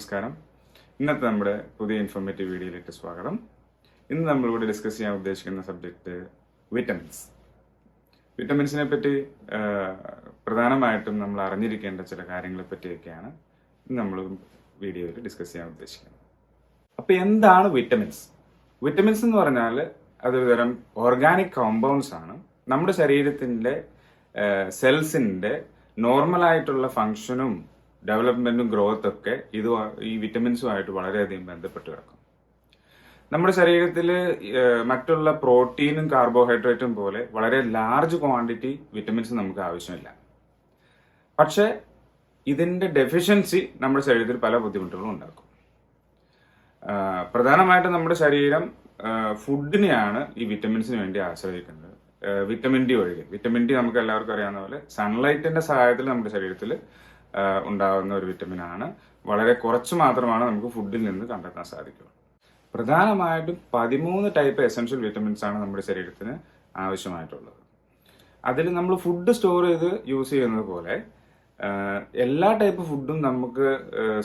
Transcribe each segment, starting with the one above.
നമസ്കാരം. ഇന്നത്തെ നമ്മുടെ പുതിയ ഇൻഫോർമേറ്റീവ് വീഡിയോയിലേക്ക് സ്വാഗതം. ഇന്ന് നമ്മളിവിടെ ഡിസ്കസ് ചെയ്യാൻ ഉദ്ദേശിക്കുന്ന സബ്ജക്റ്റ് വിറ്റമിൻസ് വിറ്റമിൻസിനെ പറ്റി പ്രധാനമായിട്ടും നമ്മൾ അറിഞ്ഞിരിക്കേണ്ട ചില കാര്യങ്ങളെ പറ്റിയൊക്കെയാണ് നമ്മൾ വീഡിയോയിൽ ഡിസ്കസ് ചെയ്യാൻ ഉദ്ദേശിക്കുന്നത്. അപ്പോൾ എന്താണ് വിറ്റമിൻസ് വിറ്റമിൻസ് എന്ന് പറഞ്ഞാൽ അതൊരു തരം ഓർഗാനിക് കോമ്പൗണ്ട്സ് ആണ്. നമ്മുടെ ശരീരത്തിന്റെ സെൽസിന്റെ നോർമലായിട്ടുള്ള ഫങ്ഷനും ഡെവലപ്മെന്റും ഗ്രോത്ത് ഒക്കെ ഇത് ഈ വിറ്റമിൻസുമായിട്ട് വളരെയധികം ബന്ധപ്പെട്ട് കിടക്കും. നമ്മുടെ ശരീരത്തിൽ മറ്റുള്ള പ്രോട്ടീനും കാർബോഹൈഡ്രേറ്റും പോലെ വളരെ ലാർജ് ക്വാണ്ടിറ്റി വിറ്റമിൻസ് നമുക്ക് ആവശ്യമില്ല. പക്ഷേ ഇതിന്റെ ഡെഫിഷ്യൻസി നമ്മുടെ ശരീരത്തിൽ പല ബുദ്ധിമുട്ടുകളും ഉണ്ടാക്കും. പ്രധാനമായിട്ടും നമ്മുടെ ശരീരം ഫുഡിനെയാണ് ഈ വിറ്റമിൻസിന് വേണ്ടി ആശ്രയിക്കുന്നത്. വിറ്റമിൻ ഡി ഒഴികെ. വിറ്റമിൻ ഡി നമുക്ക് എല്ലാവർക്കും അറിയാവുന്ന പോലെ സൺലൈറ്റിന്റെ സഹായത്തിൽ നമ്മുടെ ശരീരത്തിൽ ഉണ്ടാകുന്ന ഒരു വിറ്റമിൻ ആണ്. വളരെ കുറച്ച് മാത്രമാണ് നമുക്ക് ഫുഡിൽ നിന്ന് കണ്ടെത്താൻ സാധിക്കുള്ളൂ. പ്രധാനമായിട്ടും പതിമൂന്ന് ടൈപ്പ് എസെൻഷ്യൽ വിറ്റമിൻസ് ആണ് നമ്മുടെ ശരീരത്തിന് ആവശ്യമായിട്ടുള്ളത്. അതിൽ നമ്മൾ ഫുഡ് സ്റ്റോർ ചെയ്ത് യൂസ് ചെയ്യുന്നത് പോലെ എല്ലാ ടൈപ്പ് ഫുഡും നമുക്ക്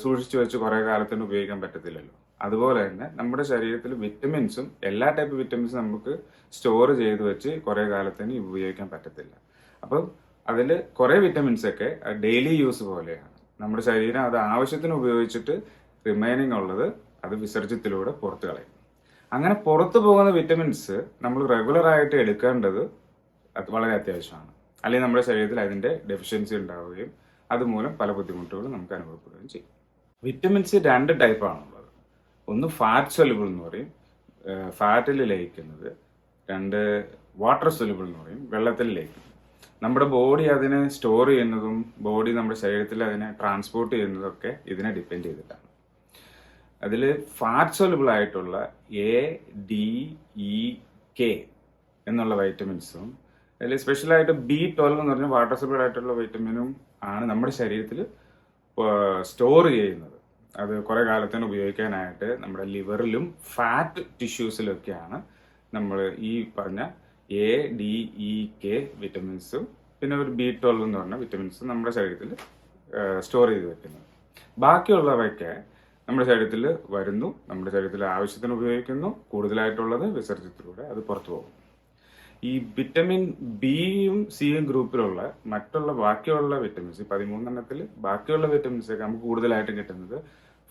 സൂക്ഷിച്ചു വെച്ച് കുറേ കാലത്തിന് ഉപയോഗിക്കാൻ പറ്റത്തില്ലല്ലോ. അതുപോലെ തന്നെ നമ്മുടെ ശരീരത്തിൽ വിറ്റമിൻസും എല്ലാ ടൈപ്പ് വിറ്റമിൻസും നമുക്ക് സ്റ്റോർ ചെയ്ത് വെച്ച് കുറേ കാലത്തിന് ഉപയോഗിക്കാൻ പറ്റത്തില്ല. അപ്പം അതിൽ കുറേ വിറ്റമിൻസ് ഒക്കെ ഡെയിലി യൂസ് പോലെയാണ്. നമ്മുടെ ശരീരം അത് ആവശ്യത്തിന് ഉപയോഗിച്ചിട്ട് റിമൈനിങ് ഉള്ളത് അത് വിസർജ്യത്തിലൂടെ പുറത്തു കളയും. അങ്ങനെ പുറത്തു പോകുന്ന വിറ്റമിൻസ് നമ്മൾ റെഗുലർ ആയിട്ട് എടുക്കേണ്ടത് വളരെ അത്യാവശ്യമാണ്. അല്ലെങ്കിൽ നമ്മുടെ ശരീരത്തിൽ അതിന്റെ ഡെഫിഷ്യൻസി ഉണ്ടാവുകയും അതുമൂലം പല ബുദ്ധിമുട്ടുകളും നമുക്ക് അനുഭവപ്പെടുകയും ചെയ്യും. വിറ്റമിൻസ് രണ്ട് ടൈപ്പാണുള്ളത്. ഒന്ന് ഫാറ്റ് സൊലിബിൾ എന്ന് പറയും. ഫാറ്റിൽ ലയിക്കുന്നത് രണ്ട് വാട്ടർ സൊലിബിൾ എന്ന് പറയും. വെള്ളത്തിൽ ലയിക്കുന്നത് നമ്മുടെ ബോഡി അതിനെ സ്റ്റോർ ചെയ്യുന്നതും ബോഡി നമ്മുടെ ശരീരത്തിൽ അതിനെ ട്രാൻസ്പോർട്ട് ചെയ്യുന്നതും ഒക്കെ ഇതിനെ ഡിപ്പെൻഡ് ചെയ്തിട്ടാണ്. അതിൽ ഫാറ്റ് സോലബിൾ ആയിട്ടുള്ള എ ഡി ഇ കെ എന്നുള്ള വൈറ്റമിൻസും അതിൽ സ്പെഷ്യലായിട്ട് ബി ട്വൽവ് എന്ന് പറഞ്ഞാൽ വാട്ടർ സോലബിൾ ആയിട്ടുള്ള വൈറ്റമിനും ആണ് നമ്മുടെ ശരീരത്തിൽ സ്റ്റോർ ചെയ്യുന്നത്. അത് കുറെ കാലത്തിന് ഉപയോഗിക്കാനായിട്ട് നമ്മുടെ ലിവറിലും ഫാറ്റ് ടിഷ്യൂസിലൊക്കെയാണ് നമ്മൾ ഈ പറഞ്ഞ എ ഡി ഇ കെ വിറ്റമിൻസും പിന്നെ ഒരു ബി ട്വൽവ് എന്ന് പറഞ്ഞ വിറ്റമിൻസും നമ്മുടെ ശരീരത്തിൽ സ്റ്റോർ ചെയ്ത് വെക്കുന്നത് ബാക്കിയുള്ളവയൊക്കെ നമ്മുടെ ശരീരത്തിൽ വരുന്നു നമ്മുടെ ശരീരത്തിൽ ആവശ്യത്തിന് ഉപയോഗിക്കുന്നു കൂടുതലായിട്ടുള്ളത് വിസർജ്യത്തിലൂടെ അത് പുറത്തു പോകും. ഈ വിറ്റമിൻ ബിയും സിയും ഗ്രൂപ്പിലുള്ള മറ്റുള്ള ബാക്കിയുള്ള വിറ്റമിൻസ് ഈ പതിമൂന്നെണ്ണത്തിൽ ബാക്കിയുള്ള വിറ്റമിൻസ് ഒക്കെ നമുക്ക് കൂടുതലായിട്ടും കിട്ടുന്നത്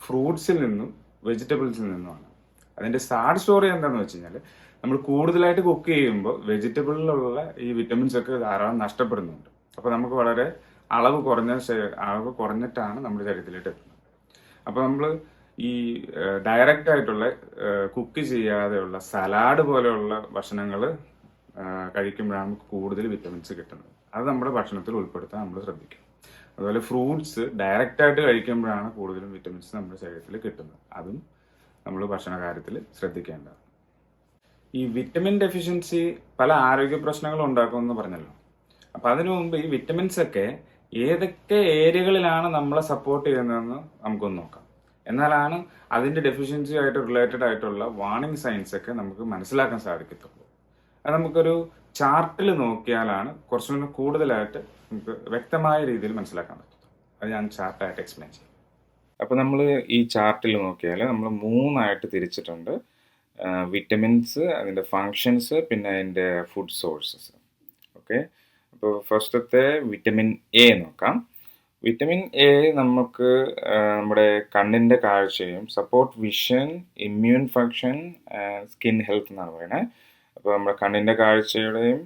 ഫ്രൂട്ട്സിൽ നിന്നും വെജിറ്റബിൾസിൽ നിന്നുമാണ്. അതിന്റെ സാഡ് സ്റ്റോറി എന്താണെന്ന് വെച്ച് കഴിഞ്ഞാൽ നമ്മൾ കൂടുതലായിട്ട് കുക്ക് ചെയ്യുമ്പോൾ വെജിറ്റബിളിലുള്ള ഈ വിറ്റമിൻസ് ഒക്കെ ധാരാളം നഷ്ടപ്പെടുന്നുണ്ട്. അപ്പോൾ നമുക്ക് വളരെ അളവ് കുറഞ്ഞ അളവ് കുറഞ്ഞിട്ടാണ് നമ്മുടെ ശരീരത്തിലേക്ക് എത്തുന്നത്. അപ്പോൾ നമ്മൾ ഈ ഡയറക്റ്റ് ആയിട്ടുള്ള കുക്ക് ചെയ്യാതെയുള്ള സലാഡ് പോലെയുള്ള ഭക്ഷണങ്ങൾ കഴിക്കുമ്പോഴാണ് നമുക്ക് കൂടുതൽ വിറ്റമിൻസ് കിട്ടുന്നത്. അത് നമ്മുടെ ഭക്ഷണത്തിൽ ഉൾപ്പെടുത്താൻ നമ്മൾ ശ്രദ്ധിക്കും. അതുപോലെ ഫ്രൂട്ട്സ് ഡയറക്റ്റ് ആയിട്ട് കഴിക്കുമ്പോഴാണ് കൂടുതലും വിറ്റമിൻസ് നമ്മുടെ ശരീരത്തിൽ കിട്ടുന്നത്. അതും നമ്മൾ ഭക്ഷണ കാര്യത്തിൽ ശ്രദ്ധിക്കേണ്ടതാണ്. ഈ വിറ്റമിൻ ഡെഫിഷ്യൻസി പല ആരോഗ്യ പ്രശ്നങ്ങളും ഉണ്ടാക്കുമെന്ന് പറഞ്ഞല്ലോ. അപ്പൊ അതിനു മുമ്പ് ഈ വിറ്റമിൻസ് ഒക്കെ ഏതൊക്കെ ഏരിയകളിലാണ് നമ്മളെ സപ്പോർട്ട് ചെയ്യുന്നതെന്ന് നമുക്കൊന്ന് നോക്കാം. എന്നാലാണ് അതിന്റെ ഡെഫിഷ്യൻസി ആയിട്ട് റിലേറ്റഡ് ആയിട്ടുള്ള വാർണിംഗ് സൈൻസ് ഒക്കെ നമുക്ക് മനസ്സിലാക്കാൻ സാധിക്കത്തുള്ളൂ. അത് നമുക്കൊരു ചാർട്ടിൽ നോക്കിയാലാണ് കുറച്ചും കൂടി കൂടുതലായിട്ട് നമുക്ക് വ്യക്തമായ രീതിയിൽ മനസ്സിലാക്കാൻ പറ്റും അത് ഞാൻ ചാർട്ടായിട്ട് എക്സ്പ്ലെയിൻ ചെയ്യും. അപ്പോൾ നമ്മൾ ഈ ചാർട്ടിൽ നോക്കിയാൽ നമ്മൾ മൂന്നായിട്ട് തിരിച്ചിട്ടുണ്ട്. വിറ്റമിൻസ് അതിന്റെ ഫങ്ഷൻസ് പിന്നെ അതിന്റെ ഫുഡ് സോഴ്സസ് ഓക്കെ അപ്പോൾ ഫസ്റ്റത്തെ വിറ്റമിൻ എ നോക്കാം. വിറ്റമിൻ എ നമുക്ക് നമ്മുടെ കണ്ണിന്റെ കാഴ്ചയും support vision immune function skin health എന്നാണ് പറയുന്നത്. അപ്പോൾ നമ്മുടെ കണ്ണിന്റെ കാഴ്ചയുടെയും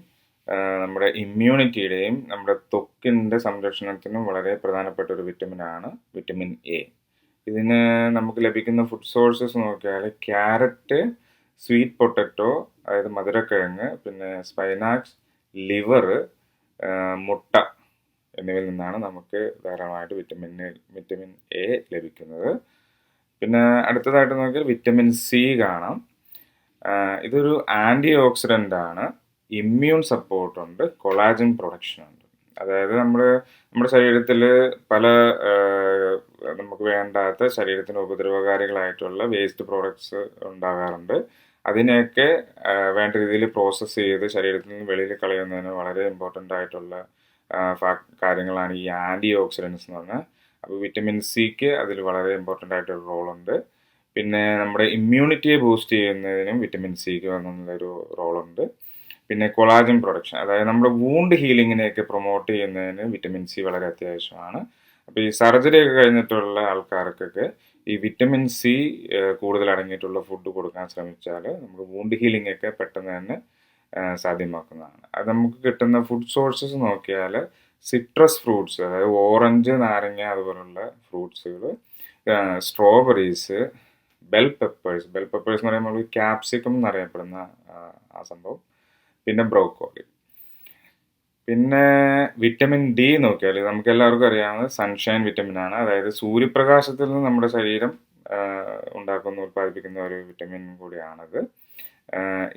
നമ്മുടെ ഇമ്മ്യൂണിറ്റിയുടെയും നമ്മുടെ ത്വക്കിന്റെ സംരക്ഷണത്തിനും വളരെ പ്രധാനപ്പെട്ട ഒരു വിറ്റമിൻ ആണ് വിറ്റമിൻ എ ഇതിന് നമുക്ക് ലഭിക്കുന്ന ഫുഡ് സോഴ്സസ് നോക്കിയാൽ ക്യാരറ്റ് സ്വീറ്റ് പൊട്ടറ്റോ അതായത് മധുരക്കിഴങ്ങ് പിന്നെ സ്പൈനാക്സ് ലിവർ മുട്ട എന്നിവയിൽ നിന്നാണ് നമുക്ക് ധാരാളമായിട്ട് വിറ്റമിൻ വിറ്റമിൻ എ ലഭിക്കുന്നത്. പിന്നെ അടുത്തതായിട്ട് നോക്കിയാൽ വിറ്റമിൻ സി കാണാം. ഇതൊരു ആന്റി ഓക്സിഡന്റ് ആണ്. ഇമ്മ്യൂൺ സപ്പോർട്ട് ഉണ്ട് കൊളാജൻ പ്രൊഡക്ഷൻ ഉണ്ട്. അതായത് നമ്മൾ നമ്മുടെ ശരീരത്തിൽ പല നമുക്ക് വേണ്ടാത്ത ശരീരത്തിന് ഉപദ്രവകാരികളായിട്ടുള്ള വേസ്റ്റ് പ്രോഡക്ട്സ് ഉണ്ടാകാറുണ്ട്. അതിനെയൊക്കെ വേണ്ട രീതിയിൽ പ്രോസസ്സ് ചെയ്ത് ശരീരത്തിൽ നിന്ന് വെളിയിൽ കളയുന്നതിന് വളരെ ഇമ്പോർട്ടന്റ് ആയിട്ടുള്ള കാര്യങ്ങളാണ് ഈ ആന്റി ഓക്സിഡൻസ് എന്ന് പറഞ്ഞാൽ അപ്പോൾ വിറ്റമിൻ സിക്ക് അതിൽ വളരെ ഇമ്പോർട്ടന്റ് ആയിട്ടൊരു റോളുണ്ട് പിന്നെ നമ്മുടെ ഇമ്മ്യൂണിറ്റിയെ ബൂസ്റ്റ് ചെയ്യുന്നതിനും വിറ്റമിൻ സിക്ക് റോൾ റോളുണ്ട് പിന്നെ കൊളാജൻ പ്രൊഡക്ഷൻ അതായത് നമ്മുടെ വൂണ്ട് ഹീലിങ്ങിനെയൊക്കെ പ്രൊമോട്ട് ചെയ്യുന്നതിന് വിറ്റമിൻ സി വളരെ അത്യാവശ്യമാണ്. അപ്പോൾ ഈ സർജറി ഒക്കെ കഴിഞ്ഞിട്ടുള്ള ആൾക്കാർക്കൊക്കെ ഈ വിറ്റമിൻ സി കൂടുതൽ അടങ്ങിയിട്ടുള്ള ഫുഡ് കൊടുക്കാൻ ശ്രമിച്ചാൽ നമുക്ക് വൂണ്ട് ഹീലിംഗ് ഒക്കെ പെട്ടെന്ന് തന്നെ സാധ്യമാക്കുന്നതാണ്. അത് നമുക്ക് കിട്ടുന്ന ഫുഡ് സോഴ്സസ് നോക്കിയാൽ സിട്രസ് ഫ്രൂട്ട്സ് അതായത് ഓറഞ്ച് നാരങ്ങ അതുപോലുള്ള ഫ്രൂട്ട്സുകൾ strawberries bell peppers bell peppers എന്ന് പറയുമ്പോൾ ക്യാപ്സിക്കം എന്നറിയപ്പെടുന്ന ആ, സംഭവം. പിന്നെ ബ്രോക്കോളി പിന്നെ വിറ്റമിൻ ഡി നോക്കിയാൽ നമുക്ക് എല്ലാവർക്കും അറിയാവുന്നത് സൺഷൈൻ വിറ്റമിൻ ആണ്. അതായത് സൂര്യപ്രകാശത്തിൽ നിന്ന് നമ്മുടെ ശരീരം ഉണ്ടാക്കുന്ന ഉൽപ്പാദിപ്പിക്കുന്ന ഒരു വിറ്റമിൻ കൂടിയാണത്.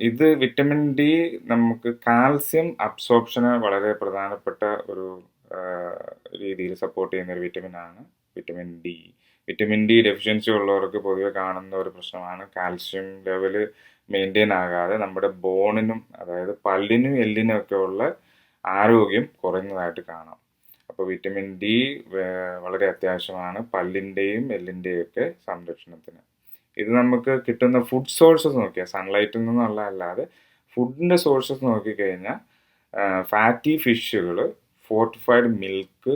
ഇത് വിറ്റമിൻ ഡി നമുക്ക് കാൽസ്യം അബ്സോർപ്ഷന് വളരെ പ്രധാനപ്പെട്ട ഒരു രീതിയിൽ സപ്പോർട്ട് ചെയ്യുന്ന ഒരു വിറ്റമിൻ ആണ് vitamin D vitamin D deficiency ഉള്ളവർക്ക് പൊതുവെ കാണുന്ന ഒരു പ്രശ്നമാണ് കാൽസ്യം ലെവൽ മെയിന്റെയിൻ ആകാതെ നമ്മുടെ ബോണിനും അതായത് പല്ലിനും എല്ലിനും ഒക്കെ ഉള്ള ആരോഗ്യം കുറഞ്ഞതായിട്ട് കാണാം. അപ്പോൾ വിറ്റമിൻ ഡി വളരെ അത്യാവശ്യമാണ്. പല്ലിന്റെയും എല്ലിന്റെയും ഒക്കെ സംരക്ഷണത്തിന്. ഇത് നമുക്ക് കിട്ടുന്ന ഫുഡ് സോഴ്സസ് നോക്കിയാൽ സൺലൈറ്റിൽ നിന്നുള്ള അല്ലാതെ ഫുഡിന്റെ സോഴ്സസ് നോക്കിക്കഴിഞ്ഞാൽ ഫാറ്റി ഫിഷുകൾ ഫോർട്ടിഫൈഡ് മിൽക്ക്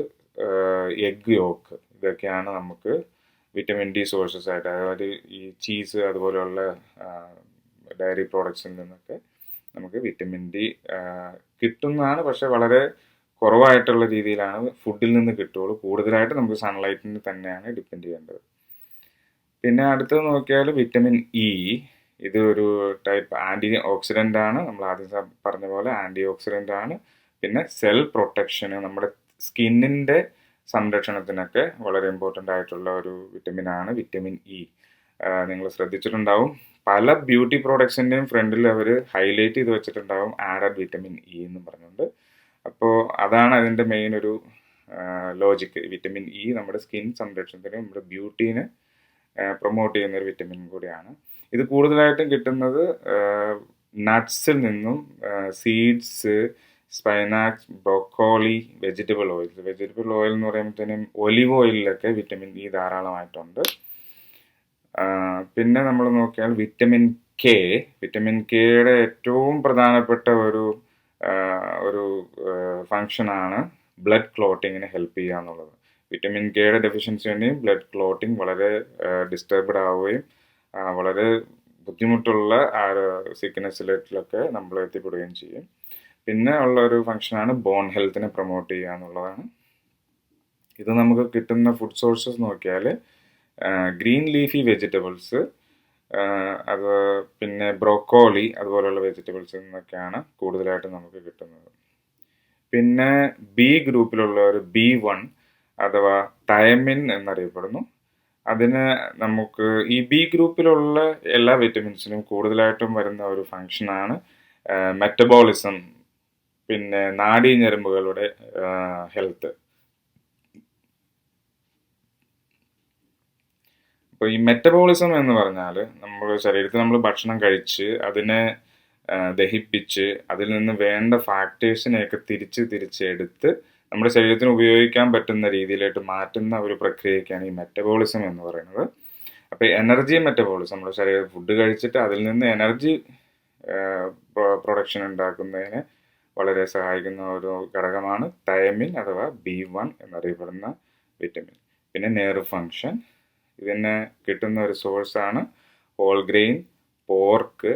എഗ് യോക്ക് ഇതൊക്കെയാണ് നമുക്ക് വിറ്റമിൻ ഡി സോഴ്സസ് ആയിട്ട്. അതായത് ഈ ചീസ് അതുപോലെയുള്ള ഡയറി പ്രോഡക്ട്സിൽ നിന്നൊക്കെ നമുക്ക് വിറ്റമിൻ ഡി കിട്ടുന്നതാണ് പക്ഷെ വളരെ കുറവായിട്ടുള്ള രീതിയിലാണ് ഫുഡിൽ നിന്ന് കിട്ടുകയുള്ളൂ. കൂടുതലായിട്ട് നമുക്ക് സൺലൈറ്റിന് തന്നെയാണ് ഡിപ്പെൻഡ് ചെയ്യേണ്ടത്. പിന്നെ അടുത്തത് നോക്കിയാൽ വിറ്റമിൻ ഇ ഇത് ഒരു ടൈപ്പ് ആന്റി ഓക്സിഡന്റ് ആണ്. നമ്മൾ ആദ്യം പറഞ്ഞ പോലെ ആന്റി ഓക്സിഡന്റ് ആണ്. പിന്നെ സെൽ പ്രൊട്ടക്ഷന് നമ്മുടെ സ്കിന്നിന്റെ സംരക്ഷണത്തിനൊക്കെ വളരെ ഇമ്പോർട്ടന്റ് ആയിട്ടുള്ള ഒരു വിറ്റമിൻ ആണ് വിറ്റമിൻ ഇ നിങ്ങൾ ശ്രദ്ധിച്ചിട്ടുണ്ടാവും. പല ബ്യൂട്ടി പ്രോഡക്ട്സിന്റെയും ഫ്രണ്ടിൽ അവർ ഹൈലൈറ്റ് ചെയ്ത് വെച്ചിട്ടുണ്ടാവും ആഡഡ് വിറ്റമിൻ ഇ എന്ന് പറഞ്ഞുകൊണ്ട്. അപ്പോൾ അതാണ് അതിന്റെ മെയിൻ ഒരു ലോജിക്ക് വിറ്റമിൻ ഇ നമ്മുടെ സ്കിൻ സംരക്ഷണത്തിന് നമ്മുടെ ബ്യൂട്ടീനെ പ്രൊമോട്ട് ചെയ്യുന്ന ഒരു വിറ്റമിൻ കൂടിയാണ്. ഇത് കൂടുതലായിട്ടും കിട്ടുന്നത് നട്ട്സിൽ നിന്നും seeds spinach broccoli vegetable oil vegetable oil എന്ന് പറയുമ്പോഴത്തേനും ഒലിവ് ഓയിലിലൊക്കെ വിറ്റമിൻ ഇ ധാരാളമായിട്ടുണ്ട്. പിന്നെ നമ്മൾ നോക്കിയാൽ വിറ്റമിൻ കെ വിറ്റമിൻ കെയുടെ ഏറ്റവും പ്രധാനപ്പെട്ട ഒരു ഒരു ഫങ്ഷനാണ് ബ്ലഡ് ക്ലോട്ടിങ്ങിന് ഹെൽപ്പ് ചെയ്യുക എന്നുള്ളത്. വിറ്റമിൻ കെയുടെ ഡെഫിഷ്യൻസി ഉണ്ടെങ്കിൽ ബ്ലഡ് ക്ലോട്ടിങ് വളരെ ഡിസ്റ്റർബ്ഡ് ആവുകയും വളരെ ബുദ്ധിമുട്ടുള്ള ആ സിക്നസ്സിലൊക്കെ നമ്മൾ എത്തിപ്പെടുകയും ചെയ്യും. പിന്നെ ഉള്ള ഒരു ഫങ്ഷനാണ് ബോൺ ഹെൽത്തിനെ പ്രൊമോട്ട് ചെയ്യുക എന്നുള്ളതാണ്. ഇത് നമുക്ക് കിട്ടുന്ന ഫുഡ് സോഴ്സസ് നോക്കിയാൽ ഗ്രീൻ ലീഫി വെജിറ്റബിൾസ് അത് പിന്നെ ബ്രോക്കോളി അതുപോലെയുള്ള വെജിറ്റബിൾസിൽ നിന്നൊക്കെയാണ് കൂടുതലായിട്ട് നമുക്ക് കിട്ടുന്നത്. പിന്നെ ബി ഗ്രൂപ്പിലുള്ള ഒരു ബി വൺ അഥവാ തയമിൻ എന്നറിയപ്പെടുന്നു. അതിന് നമുക്ക് ഈ ബി ഗ്രൂപ്പിലുള്ള എല്ലാ വിറ്റമിൻസിനും കൂടുതലായിട്ടും വരുന്ന ഒരു ഫങ്ഷനാണ് മെറ്റബോളിസം പിന്നെ നാഡീ ഞരമ്പുകളുടെ ഹെൽത്ത്. അപ്പോൾ ഈ മെറ്റബോളിസം എന്ന് പറഞ്ഞാൽ നമ്മൾ ശരീരത്തിൽ നമ്മൾ ഭക്ഷണം കഴിച്ച് അതിനെ ദഹിപ്പിച്ച് അതിൽ നിന്ന് വേണ്ട ഫാക്ടേഴ്സിനെയൊക്കെ തിരിച്ച് തിരിച്ചെടുത്ത് നമ്മുടെ ശരീരത്തിന് ഉപയോഗിക്കാൻ പറ്റുന്ന രീതിയിലായിട്ട് മാറ്റുന്ന ഒരു പ്രക്രിയയ്ക്കാണ് ഈ മെറ്റബോളിസം എന്ന് പറയുന്നത്. അപ്പോൾ എനർജി മെറ്റബോളിസം നമ്മുടെ ശരീരം ഫുഡ് കഴിച്ചിട്ട് അതിൽ നിന്ന് എനർജി പ്രൊഡക്ഷൻ ഉണ്ടാക്കുന്നതിന് വളരെ സഹായിക്കുന്ന ഒരു ഘടകമാണ് തയമിൻ അഥവാ ബി വൺ എന്നറിയപ്പെടുന്ന വിറ്റമിൻ പിന്നെ നെയർ ഫങ്ഷൻ ഇതിന് കിട്ടുന്ന ഒരു സോഴ്സാണ് whole grain pork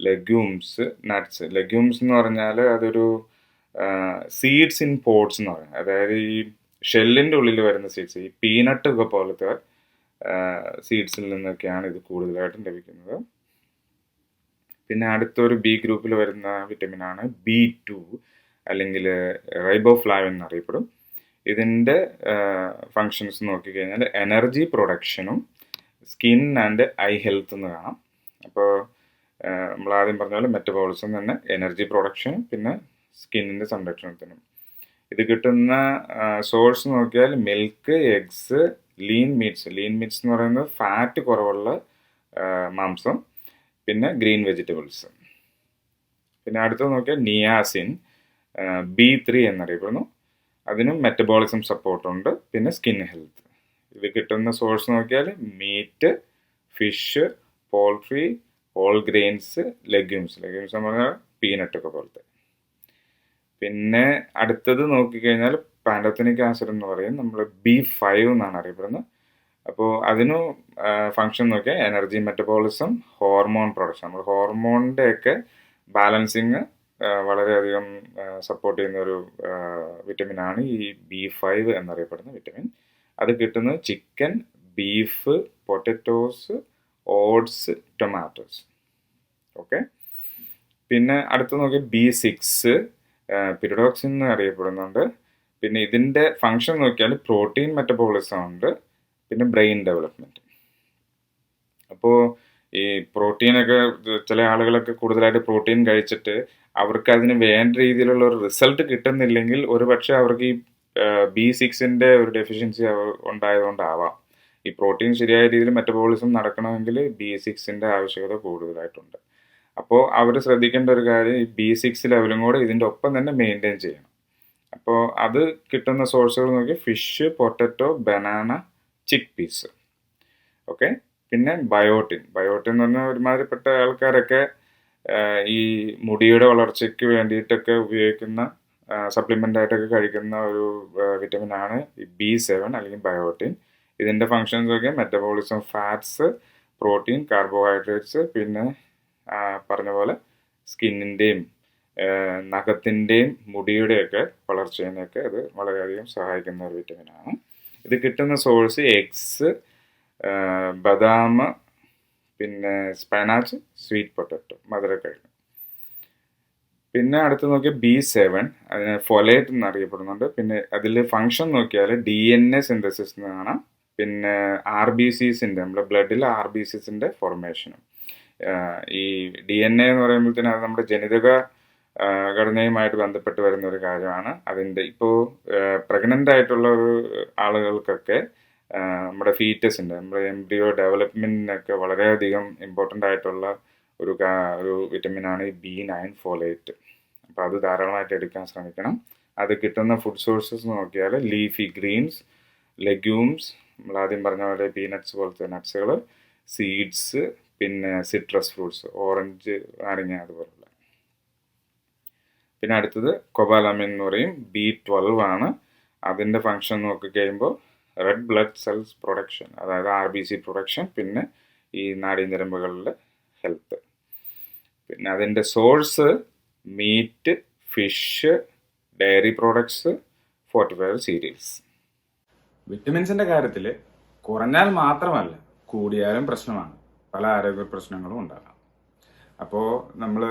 legumes nuts legumes എന്ന് പറഞ്ഞാൽ അതൊരു സീഡ്സ് ഇൻ പോട്ട്സ് എന്ന് പറയുന്നത് അതായത് ഈ ഷെല്ലിന്റെ ഉള്ളിൽ വരുന്ന സീഡ്സ് ഈ പീനട്ട് ഒക്കെ പോലത്തെ സീഡ്സിൽ നിന്നൊക്കെയാണ് ഇത് കൂടുതലായിട്ടും ലഭിക്കുന്നത്. പിന്നെ അടുത്തൊരു ബി ഗ്രൂപ്പിൽ വരുന്ന വിറ്റമിനാണ് ബി ടു അല്ലെങ്കിൽ റൈബോഫ്ലാവിൻ എന്നറിയപ്പെടും. ഇതിന്റെ ഫങ്ഷൻസ് നോക്കിക്കഴിഞ്ഞാൽ എനർജി പ്രൊഡക്ഷനും സ്കിൻ ആൻഡ് ഐ ഹെൽത്ത് എന്ന് കാണാം. അപ്പോൾ നമ്മൾ ആദ്യം പറഞ്ഞ പോലെ മെറ്റബോളിസം തന്നെ എനർജി പ്രൊഡക്ഷൻ പിന്നെ സ്കിന്നിന്റെ സംരക്ഷണത്തിനും. ഇത് കിട്ടുന്ന സോഴ്സ് നോക്കിയാൽ milk eggs lean meats lean meats എന്ന് പറയുന്നത് ഫാറ്റ് കുറവുള്ള മാംസം പിന്നെ ഗ്രീൻ വെജിറ്റബിൾസ് പിന്നെ അടുത്തത് നോക്കിയാൽ നിയാസിൻ ബി ത്രീ എന്നറിയപ്പെടുന്നു. അതിനും മെറ്റബോളിസം സപ്പോർട്ടുണ്ട് പിന്നെ സ്കിൻ ഹെൽത്ത് ഇത് കിട്ടുന്ന സോഴ്സ് നോക്കിയാൽ meat fish poultry whole grains legumes legumes എന്ന് പറഞ്ഞാൽ പീനട്ട് ഒക്കെ പോലത്തെ. പിന്നെ അടുത്തത് നോക്കിക്കഴിഞ്ഞാൽ പാൻഡോത്തനിക് ആസിഡ് എന്ന് പറയും. നമ്മൾ ബി ഫൈവ് എന്നാണ് അറിയപ്പെടുന്നത്. അപ്പോൾ അതിന് ഫങ്ഷൻ നോക്കിയാൽ എനർജി മെറ്റബോളിസം ഹോർമോൺ പ്രൊഡക്ഷൻ നമ്മൾ ഹോർമോണിന്റെയൊക്കെ ബാലൻസിങ് വളരെയധികം സപ്പോർട്ട് ചെയ്യുന്ന ഒരു വിറ്റമിനാണ് ഈ ബി ഫൈവ് എന്നറിയപ്പെടുന്ന വിറ്റമിൻ അത് കിട്ടുന്നത് chicken beef potatoes oats tomatoes okay പിന്നെ അടുത്ത് നോക്കി ബി സിക്സ് പിരിഡോക്സിൻ എന്ന് അറിയപ്പെടുന്നുണ്ട്. പിന്നെ ഇതിന്റെ ഫങ്ഷൻ നോക്കിയാൽ പ്രോട്ടീൻ മെറ്റബോളിസം ഉണ്ട്. പിന്നെ ബ്രെയിൻ ഡെവലപ്മെന്റ് അപ്പോൾ ഈ പ്രോട്ടീനൊക്കെ ചില ആളുകളൊക്കെ കൂടുതലായിട്ട് പ്രോട്ടീൻ കഴിച്ചിട്ട് അവർക്ക് അതിന് വേണ്ട രീതിയിലുള്ള ഒരു റിസൾട്ട് കിട്ടുന്നില്ലെങ്കിൽ ഒരു പക്ഷേ അവർക്ക് ഈ ബി സിക്സിന്റെ ഒരു ഡെഫിഷ്യൻസി ഉണ്ടായതുകൊണ്ടാവാം. ഈ പ്രോട്ടീൻ ശരിയായ രീതിയിൽ മെറ്റബോളിസം നടക്കണമെങ്കിൽ ബി സിക്സിന്റെ ആവശ്യകത കൂടുതലായിട്ടുണ്ട്. അപ്പോൾ അവർ ശ്രദ്ധിക്കേണ്ട ഒരു കാര്യം ഈ ബി സിക്സ് ലെവലും കൂടെ ഇതിന്റെ ഒപ്പം തന്നെ മെയിന്റെയിൻ ചെയ്യണം. അപ്പോൾ അത് കിട്ടുന്ന സോഴ്സുകൾ നോക്കി fish potato banana chickpeas okay? പിന്നെ ബയോട്ടിൻ. ബയോട്ടിൻ എന്ന് പറഞ്ഞാൽ ഒരുമാതിരിപ്പെട്ട ആൾക്കാരൊക്കെ ഈ മുടിയുടെ വളർച്ചയ്ക്ക് വേണ്ടിയിട്ടൊക്കെ ഉപയോഗിക്കുന്ന സപ്ലിമെന്റ് ആയിട്ടൊക്കെ കഴിക്കുന്ന ഒരു വിറ്റമിൻ ആണ് ഈ ബി സെവൻ അല്ലെങ്കിൽ ബയോട്ടിൻ. ഇതിന്റെ ഫങ്ഷൻസ് ഒക്കെ മെറ്റബോളിസം ഫാറ്റ്സ് പ്രോട്ടീൻ കാർബോഹൈഡ്രേറ്റ്സ് പിന്നെ പറഞ്ഞ പോലെ സ്കിന്നിന്റെയും നഖത്തിന്റെയും മുടിയുടെയൊക്കെ വളർച്ചേനെയൊക്കെ ഇത് വളരെയധികം സഹായിക്കുന്ന ഒരു വിറ്റമിനാണ് ഇത് കിട്ടുന്ന സോഴ്സ് എഗ്സ് ബദാം പിന്നെ സ്പൈനാച്ച് സ്വീറ്റ് പൊട്ടറ്റോ മധുരക്കിഴങ്ങ്. പിന്നെ അടുത്ത് നോക്കിയാൽ ബി സെവൻ അതിന് ഫൊലേറ്റ് എന്നറിയപ്പെടുന്നുണ്ട്. പിന്നെ അതിൽ ഫങ്ഷൻ നോക്കിയാൽ ഡി എൻ എ സിന്തസിസ് എന്ന് കാണാം പിന്നെ ആർ ബി സിസിന്റെ നമ്മുടെ ബ്ലഡിൽ ആർ ബി സിസിന്റെ ഫോർമേഷനും ഈ ഡി എൻ എ എന്ന് പറയുമ്പോഴത്തേനും അത് നമ്മുടെ ജനിതക ഘടനയുമായിട്ട് ബന്ധപ്പെട്ട് വരുന്ന ഒരു കാര്യമാണ്. അതിന്റെ ഇപ്പോൾ പ്രഗ്നന്റ് ആയിട്ടുള്ള ഒരു ആളുകൾക്കൊക്കെ നമ്മുടെ ഫീറ്റസിന്റെ നമ്മുടെ എംബ്രിയോ ഡെവലപ്മെന്റിനൊക്കെ വളരെയധികം ഇമ്പോർട്ടന്റ് ആയിട്ടുള്ള ഒരു ഒരു വിറ്റമിനാണ് ഈ ബി നയൻ ഫോലേറ്റ് അപ്പോൾ അത് ധാരാളമായിട്ട് എടുക്കാൻ ശ്രമിക്കണം. അത് കിട്ടുന്ന ഫുഡ് സോഴ്സസ് നോക്കിയാൽ ലീഫി ഗ്രീൻസ് ലെഗ്യൂംസ് നമ്മൾ ആദ്യം പറഞ്ഞ പോലെ പീനട്സ് പോലത്തെ നട്ട്സുകൾ സീഡ്സ് പിന്നെ സിട്രസ് ഫ്രൂട്ട്സ് ഓറഞ്ച് നാരങ്ങ അതുപോലുള്ള. പിന്നെ അടുത്തത് കൊബാലമിൻ എന്ന് പറയും. ബി ട്വൽവ് ആണ്. അതിന്റെ ഫങ്ഷൻ നോക്കി കഴിയുമ്പോൾ റെഡ് ബ്ലഡ് സെൽസ് പ്രൊഡക്ഷൻ അതായത് ആർ ബി സി പ്രൊഡക്ഷൻ പിന്നെ ഈ നാടീഞ്ഞരമ്പുകളുടെ ഹെൽത്ത് പിന്നെ അതിന്റെ source meat fish dairy products fortified cereals വിറ്റമിൻസിന്റെ കാര്യത്തിൽ കുറഞ്ഞാൽ മാത്രമല്ല കൂടിയാലും പ്രശ്നമാണ്. പല ആരോഗ്യ പ്രശ്നങ്ങളും ഉണ്ടാകാം. അപ്പോൾ നമ്മൾ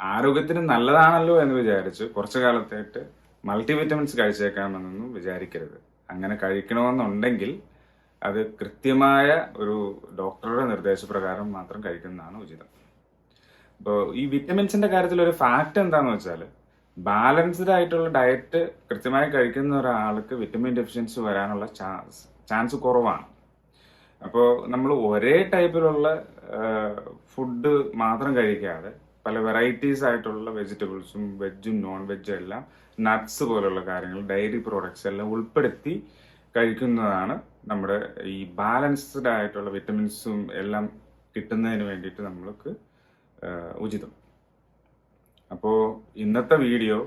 ആരോഗ്യത്തിന് നല്ലതാണല്ലോ എന്ന് വിചാരിച്ച് കുറച്ചു കാലത്തേക്ക് മൾട്ടി വിറ്റമിൻസ് കഴിച്ചേക്കാമെന്നൊന്നും വിചാരിക്കരുത്. അങ്ങനെ കഴിക്കണമെന്നുണ്ടെങ്കിൽ അത് കൃത്യമായ ഒരു ഡോക്ടറുടെ നിർദ്ദേശപ്രകാരം മാത്രം കഴിക്കുന്നതാണ് ഉചിതം. അപ്പോൾ ഈ വിറ്റമിൻസിന്റെ കാര്യത്തിൽ ഒരു ഫാക്റ്റ് എന്താണെന്ന് വെച്ചാൽ ബാലൻസ്ഡ് ആയിട്ടുള്ള ഡയറ്റ് കൃത്യമായി കഴിക്കുന്ന ഒരാൾക്ക് വിറ്റമിൻ ഡെഫിഷ്യൻസി വരാനുള്ള ചാൻസ് ചാൻസ് കുറവാണ്. അപ്പോൾ നമ്മൾ ഒരേ ടൈപ്പിലുള്ള ഫുഡ് മാത്രം കഴിക്കാതെ പല വെറൈറ്റീസ് ആയിട്ടുള്ള വെജിറ്റബിൾസും വെജും നോൺ വെജും എല്ലാം നട്ട്സ് പോലുള്ള കാര്യങ്ങൾ ഡയറി പ്രോഡക്ട്സ് എല്ലാം ഉൾപ്പെടുത്തി കഴിക്കുന്നതാണ് നമ്മുടെ ഈ ബാലൻസ്ഡ് ആയിട്ടുള്ള വിറ്റമിൻസും എല്ലാം കിട്ടുന്നതിന് വേണ്ടിയിട്ട് നമ്മൾക്ക് ഉചിതം. അപ്പോൾ ഇന്നത്തെ വീഡിയോ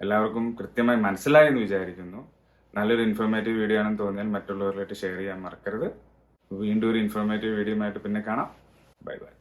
എല്ലാവർക്കും കൃത്യമായി മനസ്സിലായി എന്ന് വിചാരിക്കുന്നു. നല്ലൊരു ഇൻഫോർമേറ്റീവ് വീഡിയോ ആണെന്ന് തോന്നിയാൽ മറ്റുള്ളവരിലായിട്ട് ഷെയർ ചെയ്യാൻ മറക്കരുത്. വീണ്ടും ഒരു ഇൻഫോർമേറ്റീവ് വീഡിയോ ആയിട്ട് പിന്നെ കാണാം. Bye bye